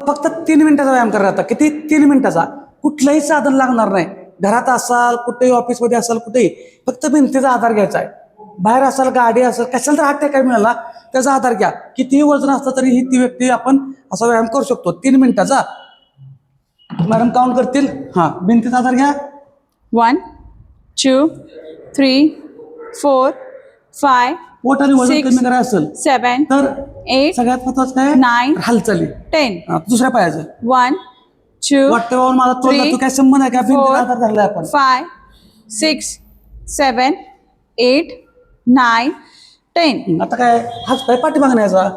फक्त तीन मिनिटाचा व्यायाम करा आता. किती? तीन मिनिटाचा. कुठलंही साधन लागणार नाही. घरात असाल कुठेही ऑफिसमध्ये असाल कुठेही फक्त भिंतीचा आधार घ्यायचा आहे. बाहेर असाल गाडी असेल कशाला तर हात काय मिळाला त्याचा आधार घ्या. कितीही वजन असलं तरी ही ती व्यक्ती आपण असा व्यायाम करू शकतो. तीन मिनिटाचा. मॅडम काउंट करतील? हां भिंतीचा आधार घ्या. One two three four five पोट आणि वजन Six. कमी करायचं असेल seven, तर eight, सगळ्यात महत्वाचं काय Nine. हालचाली. हां, दुसऱ्या पायाचं One, two, वाटतं बाबा मला तोल Three. तू काय संबंध आहे का आधार धरलाय आपण five, six, seven, eight, nine, ten. आता काय हाच पाय पाठी मागण्याचा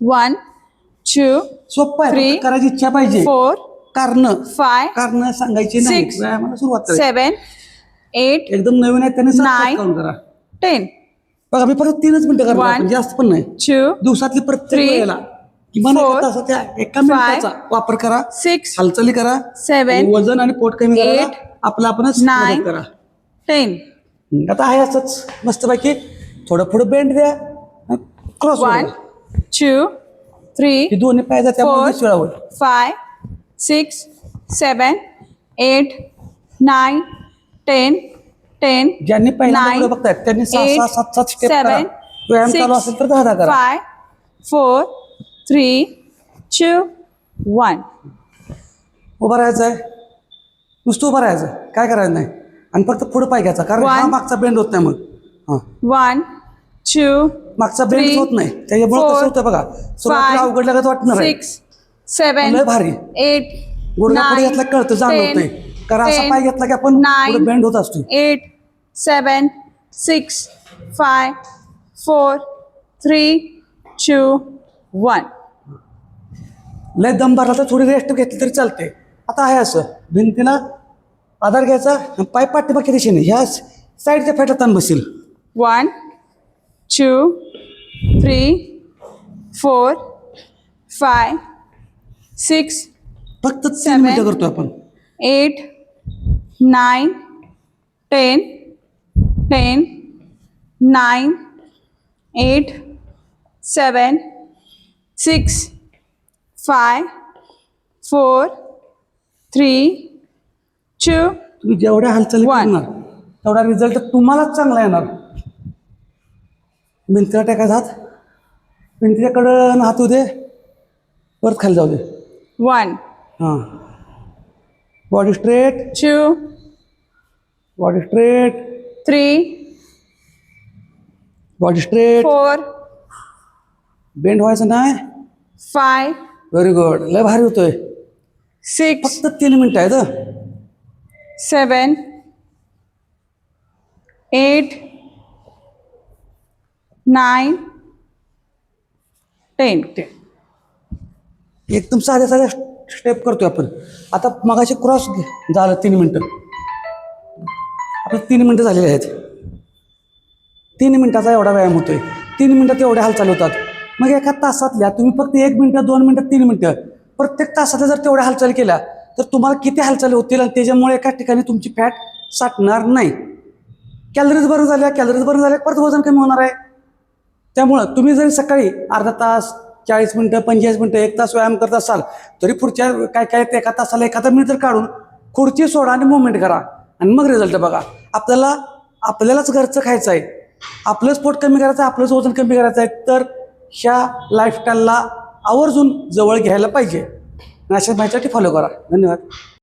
One, two, सोपं आहे Three. फक्त करायची इच्छा पाहिजे four, कारण five, कारण सांगायची नाही Six. व्यायामाला सुरुवात करायची seven, eight, एकदम नवीन आहे त्याने Nine. काउंट करा ten. बघा मी फक्त तीनच मिनिटं One. आपण, जास्त पण नाही Two, दिवसातली प्रत्येक Three. वेळेला किमान Four. एका तासाच्या एका Five. मिनिटाचा वापर करा six, हालचाली करा seven, वजन आणि पोट कमी करा Eight. आपलं आपणच Nine. मदत करा ten. हम्म, आता आहे असंच मस्तपैकी थोडं पुढे बेंड द्या क्रॉस One, two, three, ही दोन्ही पाय जाते Four. वेळा होईल five, six, seven, eight, nine, ten, ten, ज्यांनी Nine, व्हिडिओ बघतायत त्यांनी सहा सात सात स्टेप करा. seven, व्यायाम चालू असेल तर दहा दहा करा. five, four, three, two, one. उभं राहायचं आहे नुसतं उभं राहायचं काय करायचं नाही. आणि फक्त पुढे पाय घ्यायचा कारण हा One. मागचा बेंड होत नाही मग. हा. One, two, मागचा बेंड Three, होत नाही. त्याच्यामुळे four, कसं होतं बघा. सुरुवातीला अवघड लागत वाटणार आहे. seven, लय भारी. eight, गुडघा पुढे घेतला कळतं जाणवतंय. ten, कारण असा पाय घेतला की आपण बेंड होत असतो eight, seven, six, five, four, three, two, one. लय दम भरला तर थोडी रेस्ट घेतली तरी चालते आता आहे असं भिंतीला आधार घ्यायचा पाय पाठीमागच्या दिशेने ह्या साईडच्या फॅटला ताण बसेल One, two, three, four, five, six, फक्त तीन. मिनिटं करतो आपण eight, nine, ten, ten, nine, eight, seven, six, five, four, three, two, तुम्ही जेवढ्या हालचाली One. करणार तेवढा रिझल्ट तुम्हालाच चांगला येणार. भिंतीला टाकायचा हात भिंतीच्याकडं हात होऊ दे परत खाली जाऊ दे. One, हां. Body straight two, body straight three, body straight four, bend व्हायचं नाही. five, व्हेरी गुड लय भारी होतोय. six, फक्त तीन मिनिटं आहेत हं. seven, eight, nine, ten. एकदम साध्या साध्या स्टेप करतोय आपण. आता मगाशी क्रॉस झालं तीन मिनटं. आपलं तीन मिनटं झालेली आहेत. तीन मिनटाचा एवढा व्यायाम होतोय. तीन मिनटात एवढे हालचाल होतात. मग एका तासातल्या तुम्ही फक्त एक मिनटं दोन मिनटं तीन मिनटं प्रत्येक तासातल्या जर तेवढ्या हालचाली केल्या तर तुम्हाला किती हालचाली होतील आणि त्याच्यामुळे एका ठिकाणी तुमची फॅट साठणार नाही. कॅलरीज बरं झाल्या कॅलरीज बरं झाल्या परत वजन कमी होणार आहे. त्यामुळं तुम्ही जरी सकाळी अर्धा तास चाळीस मिनटं पंचेचाळीस मिनटं एक तास व्यायाम करत असाल तरी पुढच्या काय काय एका तासाला एखादा मिनिट जर काढून खुर्ची सोडा आणि मुवमेंट करा. आणि मग रिझल्ट बघा. आपल्याला आपल्यालाच घरचं खायचं आहे. आपलंच पोट कमी करायचं आहे आपलंच वजन कमी करायचं आहे तर ह्या लाईफस्टाईलला आवर्जून जवळ घ्यायला पाहिजे. आणि अशा माहितीसाठी फॉलो करा. धन्यवाद.